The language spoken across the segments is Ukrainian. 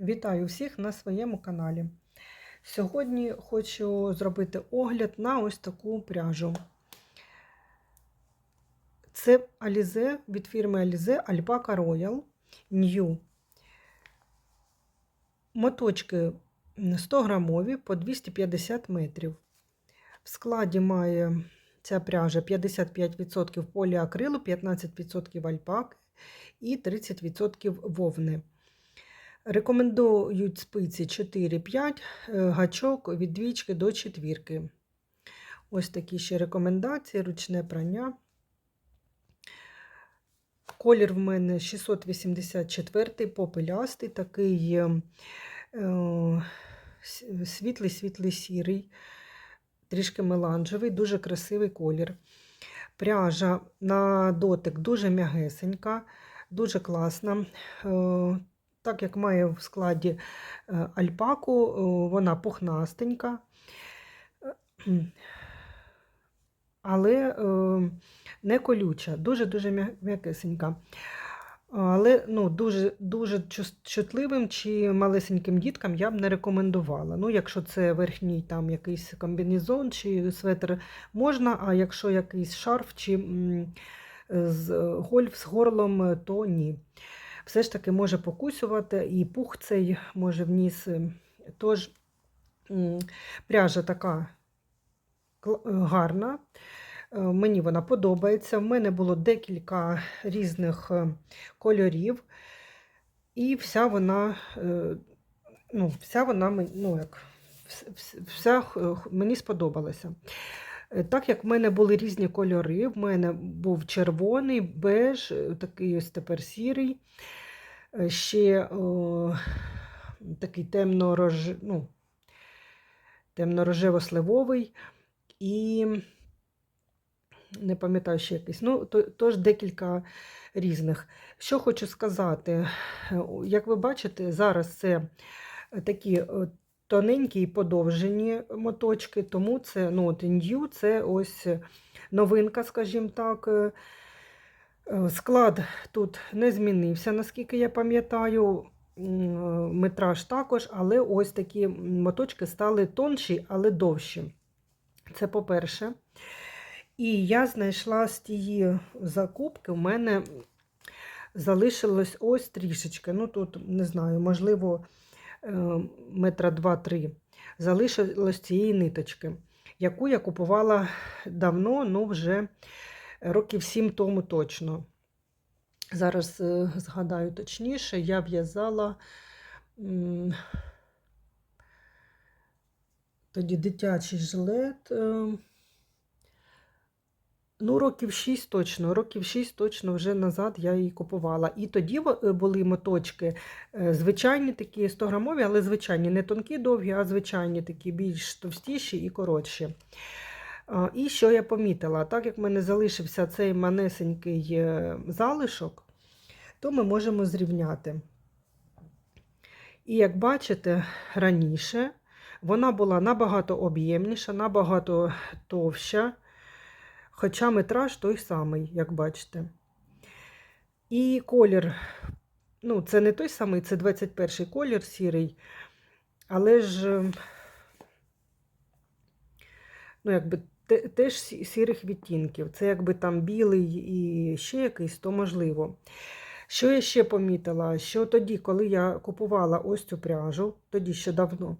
Вітаю всіх на своєму каналі. Сьогодні хочу зробити огляд на ось таку пряжу. Це Alize від фірми Alize Alpaca Royal New. Моточки 100 грамові по 250 метрів. В складі має ця пряжа 55% поліакрилу, 15% альпаки і 30% вовни. Рекомендують спиці 4-5, гачок від двічки до четвірки. Ось такі ще рекомендації, ручне прання. Колір в мене 684 попелястий, такий е, світлий, світлий сірий, трішки меланжевий, дуже красивий колір. Пряжа на дотик дуже м'ягесенька, дуже класна. Е, так як має в складі альпаку, вона пухнастенька, але не колюча, дуже-дуже м'якесенька. Але ну, дуже дуже чутливим чи малесеньким діткам я б не рекомендувала. Ну, Якщо це верхній там якийсь комбінезон чи светр можна, а якщо якийсь шарф чи з гольф з горлом, то ні все ж таки може покусювати, і пух цей може вніс. Тож пряжа така гарна, мені вона подобається. В мене було декілька різних кольорів, і вся вона, ну, вся вона ну, як, вся мені сподобалася. Так як в мене були різні кольори, в мене був червоний, беж, такий ось тепер сірий, ще о, такий темно-рож... ну, темно-рожево-сливовий і не пам'ятаю ще якийсь. Ну, тож декілька різних. Що хочу сказати, як ви бачите, зараз це такі тоненькі і подовжені моточки, тому це ну, от New, це ось новинка, скажімо так. Склад тут не змінився, наскільки я пам'ятаю. Метраж також, але ось такі моточки стали тонші, але довші. Це по-перше. І я знайшла з тієї закупки, у мене залишилось ось трішечки. Ну, тут, не знаю, можливо, Е, метра два-три, залишилось цієї ниточки, яку я купувала давно, ну вже років сім тому точно. Зараз е, згадаю точніше, я в'язала тоді дитячий жилет. Ну, років 6 точно, років 6 точно вже назад я її купувала. І тоді е, були моточки е, звичайні такі 100-грамові, але звичайні, не тонкі довгі, а звичайні такі більш товстіші і коротші. І що я помітила? Так як в мене залишився цей манесенький е, залишок, то ми можемо зрівняти. І як бачите, раніше вона була набагато об'ємніша, набагато товща. Хоча метраж той самий, як бачите. І колір, ну, це не той самий, це 21 колір сірий, але ж, ну, якби теж сірих відтінків. Це якби там білий і ще якийсь, то можливо. Що я ще помітила? Що тоді, коли я купувала ось цю пряжу, тоді ще давно,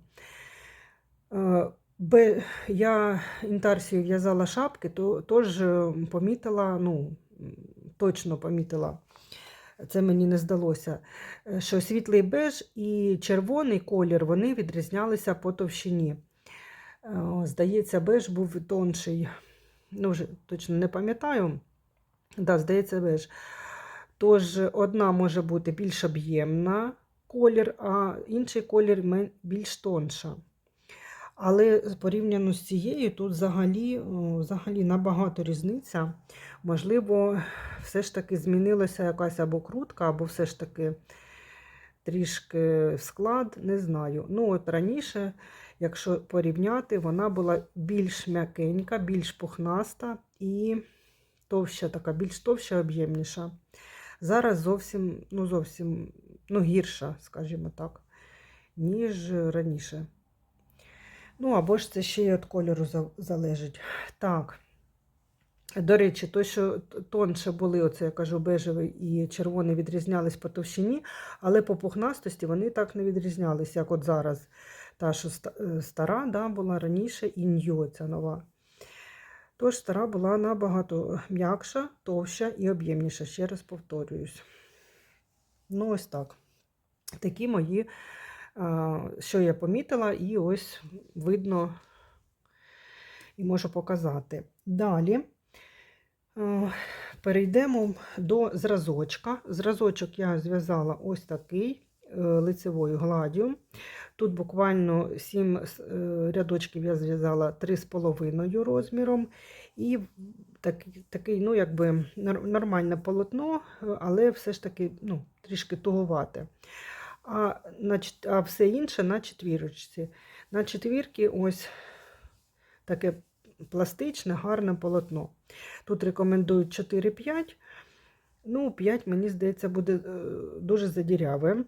е, я інтарсію в'язала шапки, то тож е, помітила, ну, точно помітила, це мені не здалося, е, що світлий беж і червоний колір вони відрізнялися по товщині. Е, здається, беж був тонший. Ну, вже точно не пам'ятаю. Да, здається, беж. Тож, одна може бути більш об'ємна колір, а інший колір більш тонша. Але порівняно з цією, тут взагалі взагалі набагато різниця. Можливо, все ж таки змінилася якась або крутка, або все ж таки трішки склад, не знаю. Ну, от раніше, якщо порівняти, вона була більш м'якенька, більш пухнаста і товща така, більш товща, об'ємніша. Зараз зовсім, ну, зовсім ну, гірша, скажімо так. ніж раніше. Ну, або ж це ще й від кольору залежить. Так. До речі, то, що тонше були, оце я кажу, бежевий і червоний відрізнялись по товщині, але по пухнастості вони так не відрізнялися, як от зараз. Та, що е, стара да, була раніше, і нью ця нова. Тож стара була набагато м'якша, товща і об'ємніша, ще раз повторююсь. Ну, ось так. Такі мої, що я помітила, і ось видно і можу показати. Далі е, перейдемо до зразочка. Зразочок я зв'язала ось такий е, лицевою гладдю. Тут буквально 7 рядочків я зв'язала 3,5 розміром. І такий, такий, ну, якби нор- нормальне полотно, е, але все ж таки ну, трішки туговате. А, на, а все інше на четвірочці. На четвірці ось таке пластичне, гарне полотно. Тут рекомендують 4-5. Ну, 5, мені здається, буде е, дуже задіряве.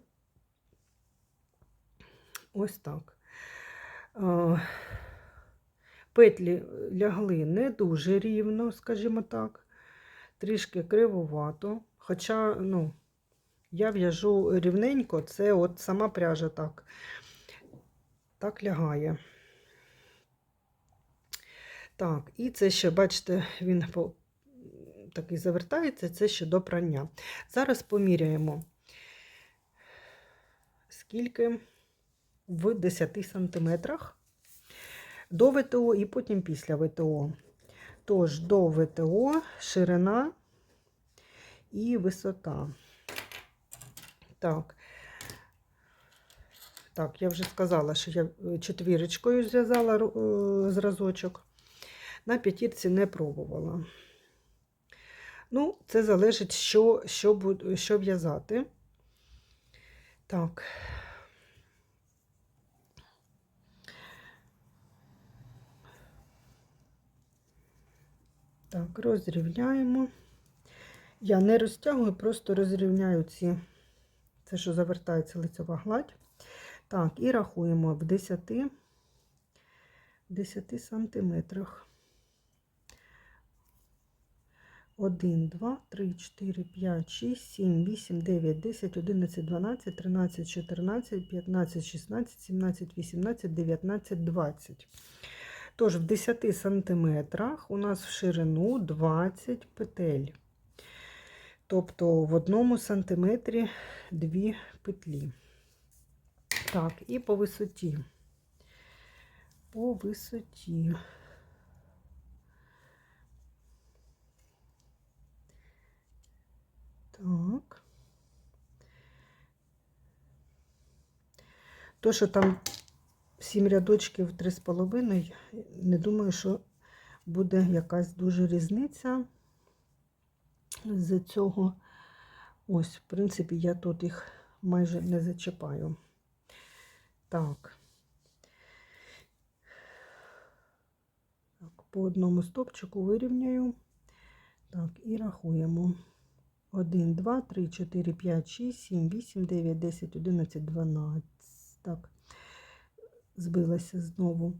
Ось так. Петлі лягли не дуже рівно, скажімо так, трішки кривовато. Хоча, ну, я в'яжу рівненько, це от сама пряжа так, так лягає. Так, і це ще, бачите, він такий завертається, це ще до прання. Зараз поміряємо, скільки в 10 сантиметрах до ВТО і потім після ВТО. Тож до ВТО ширина і висота. Так. Так, я вже сказала, що я е, четвірочкою зв'язала е, зразочок. На п'ятірці не пробувала. Ну, це залежить, що, що, що в'язати. Так. Так, розрівняємо. Я не розтягую, просто розрівняю ці, це, що завертається лицева гладь. Так, і рахуємо в 10, 10 сантиметрах. 1, 2, 3, 4, 5, 6, 7, 8, 9, 10, 11, 12, 13, 14, 15, 16, 17, 18, 19, 20. Тож в 10 сантиметрах у нас в ширину 20 петель. Тобто в одному сантиметрі дві петлі. Так, і по висоті. По висоті. Так. То, що там 7 рядочків 3,5, не думаю, що буде якась дуже різниця з цього. Ось, в принципі, я тут їх майже не зачіпаю. Так. Так, по одному стопчику вирівняю. Так, і рахуємо. 1, 2, 3, 4, 5, 6, 7, 8, 9, 10, 11, 12. Так, збилася знову.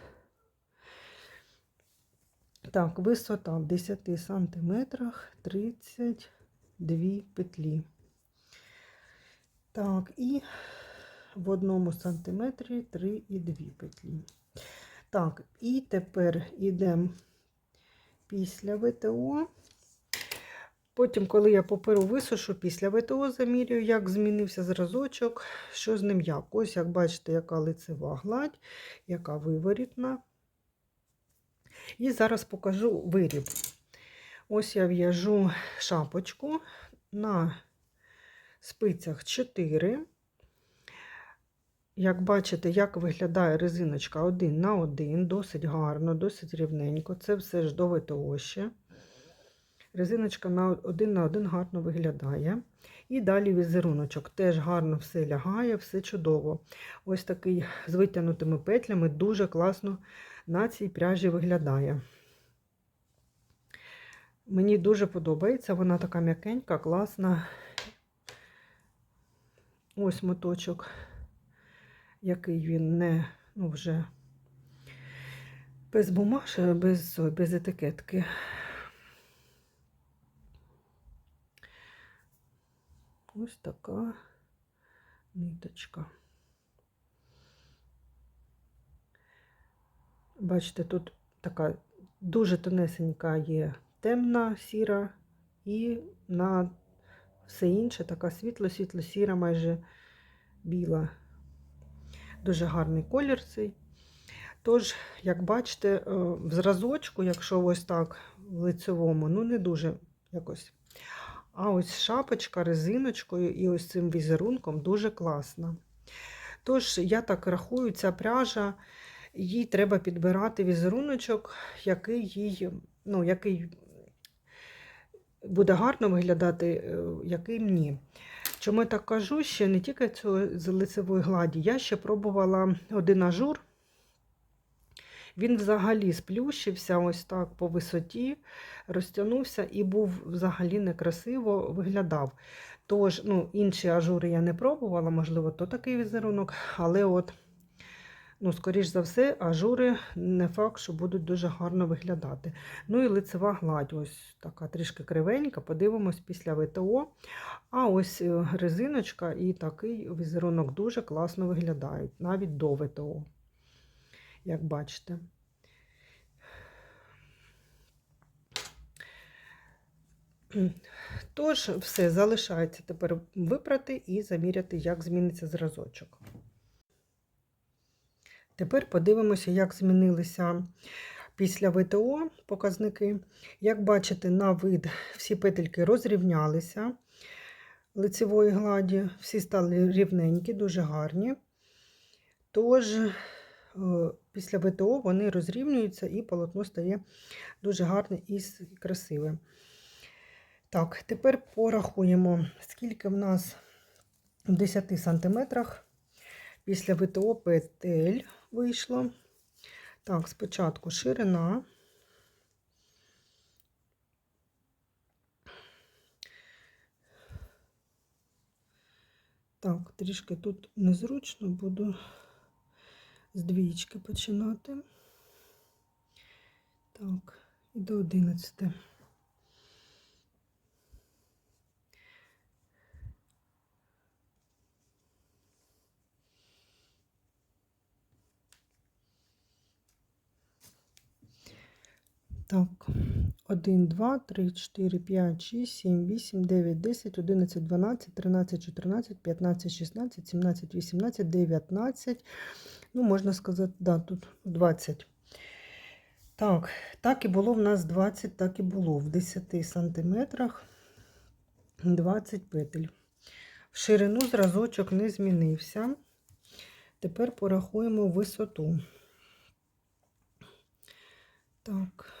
Так, висота в 10 сантиметрах 32 петлі. Так, і в одному сантиметрі 3,2 петлі. Так, і тепер йдемо після ВТО. Потім, коли я паперу висушу, після ВТО замірюю, як змінився зразочок, що з ним як. Ось, як бачите, яка лицева гладь, яка виворітна. І зараз покажу виріб. Ось я в'яжу шапочку на спицях 4. як бачите, як виглядає резиночка один на один, досить гарно, досить рівненько. Це все ж до ВТО. Резиночка на один на один гарно виглядає. І далі візеруночок. Теж гарно все лягає, все чудово. Ось такий з витягнутими петлями дуже класно на цій пряжі виглядає. Мені дуже подобається, вона така м'якенька, класна. Ось моточок, який він не ну, вже без бумаж, без, без етикетки. Ось така ниточка. Бачите, тут така дуже тонесенька є темна сіра, і на все інше така світло-світло-сіра, майже біла. Дуже гарний колір цей. Тож, як бачите, е, в зразочку, якщо ось так в лицевому, ну не дуже якось. А ось шапочка резиночкою і ось цим візерунком дуже класна. Тож, я так рахую, ця пряжа, їй треба підбирати візеруночок, який їй, ну, який буде гарно виглядати, е, який ні. Чому я так кажу, ще не тільки цього з лицевої гладі, я ще пробувала один ажур. Він взагалі сплющився ось так по висоті, розтягнувся і був взагалі некрасиво виглядав. Тож, ну, інші ажури я не пробувала, можливо, то такий візерунок, але от, ну, скоріш за все, ажури не факт, що будуть дуже гарно виглядати. Ну і лицева гладь, ось така трішки кривенька, подивимось після ВТО. А ось е, резиночка і такий візерунок дуже класно виглядають, навіть до ВТО як бачите. Тож, все, залишається тепер випрати і заміряти, як зміниться зразочок. Тепер подивимося, як змінилися після ВТО показники. Як бачите, на вид всі петельки розрівнялися лицевої гладі, всі стали рівненькі, дуже гарні. Тож, після ВТО вони розрівнюються і полотно стає дуже гарне і красиве. Так, тепер порахуємо, скільки в нас в 10 сантиметрах після ВТО петель вийшло. Так, спочатку ширина. Так, трішки тут незручно буду з двічки починати. Так, і до 11. Так, 1, 2, 3, 4, 5, 6, 7, 8, 9, 10, 11, 12, 13, 14, 15, 16, 17, 18, 19, ну, можна сказати, да, тут 20. Так, так і було в нас 20, так і було. В 10 сантиметрах 20 петель. В ширину зразочок не змінився. Тепер порахуємо висоту. Так.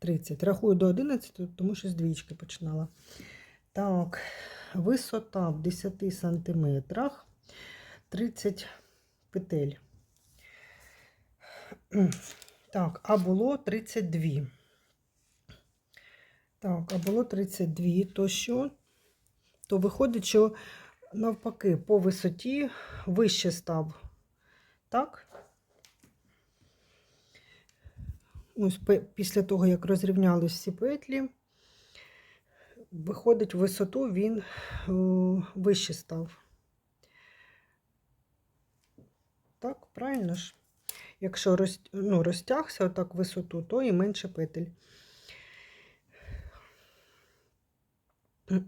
30. Рахую до 11, тому що з двічки починала. Так, висота в 10 сантиметрах 30 петель. Так, а було 32. Так, а було 32, то що? То виходить, що навпаки, по висоті вище став. Так? Ось після того, як розрівнялись всі петлі, виходить в висоту, він вище став. Так, правильно ж? Якщо ну, розтягся отак висоту, то і менше петель.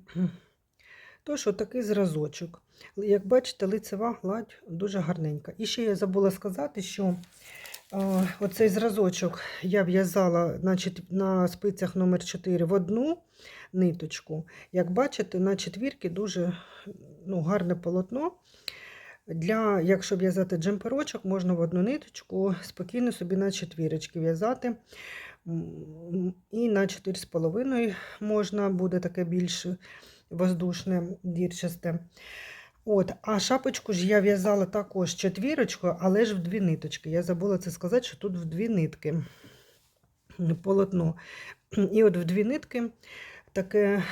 Тож, отакий зразочок. Як бачите, лицева гладь дуже гарненька. І ще я забула сказати, що е, оцей зразочок я в'язала значить, на спицях номер 4 в одну ниточку. Як бачите, на четвірки дуже ну, гарне полотно. Для, якщо в'язати джемперочок, можна в одну ниточку спокійно собі на четвірочки в'язати. І на 4,5 можна буде таке більш воздушне, дірчасте. От, а шапочку ж я в'язала також четвірочкою, але ж в дві ниточки. Я забула це сказати, що тут в дві нитки полотно. І от в дві нитки таке,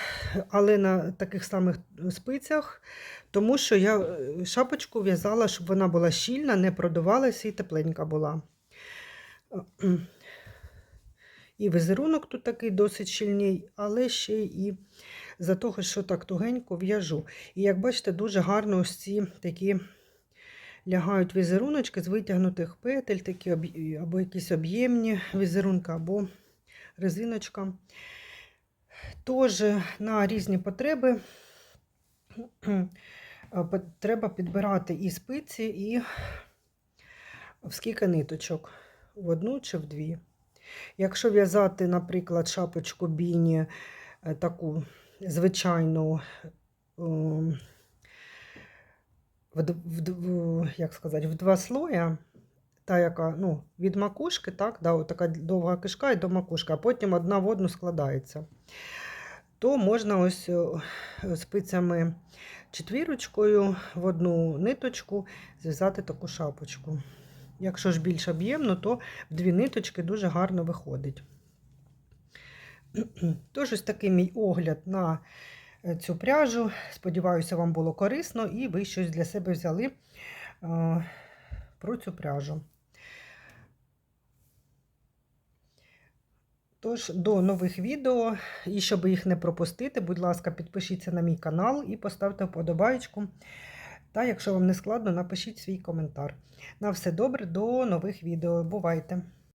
але на таких самих спицях, тому що я е, шапочку в'язала, щоб вона була щільна, не продувалася і тепленька була. І візерунок тут такий досить щільний, але ще і за того, що так тугенько в'яжу. І як бачите, дуже гарно ось ці такі лягають візеруночки з витягнутих петель, такі або якісь об'ємні візерунки, або резиночка. Тож на різні потреби треба підбирати і спиці, і в скільки ниточок, в одну чи в дві. Якщо в'язати, наприклад, шапочку біні е, таку звичайну, в, як сказати, в два слоя, та, яка ну, від макушки, так, да, така довга кишка і до макушки, а потім одна в одну складається, то можна ось е, спицями четвірочкою в одну ниточку зв'язати таку шапочку. Якщо ж більш об'ємно, то в дві ниточки дуже гарно виходить. Тож ось такий мій огляд на е, цю пряжу. Сподіваюся, вам було корисно і ви щось для себе взяли е, про цю пряжу. Тож, до нових відео. І щоб їх не пропустити, будь ласка, підпишіться на мій канал і поставте вподобайку. Та, якщо вам не складно, напишіть свій коментар. На все добре, до нових відео. Бувайте!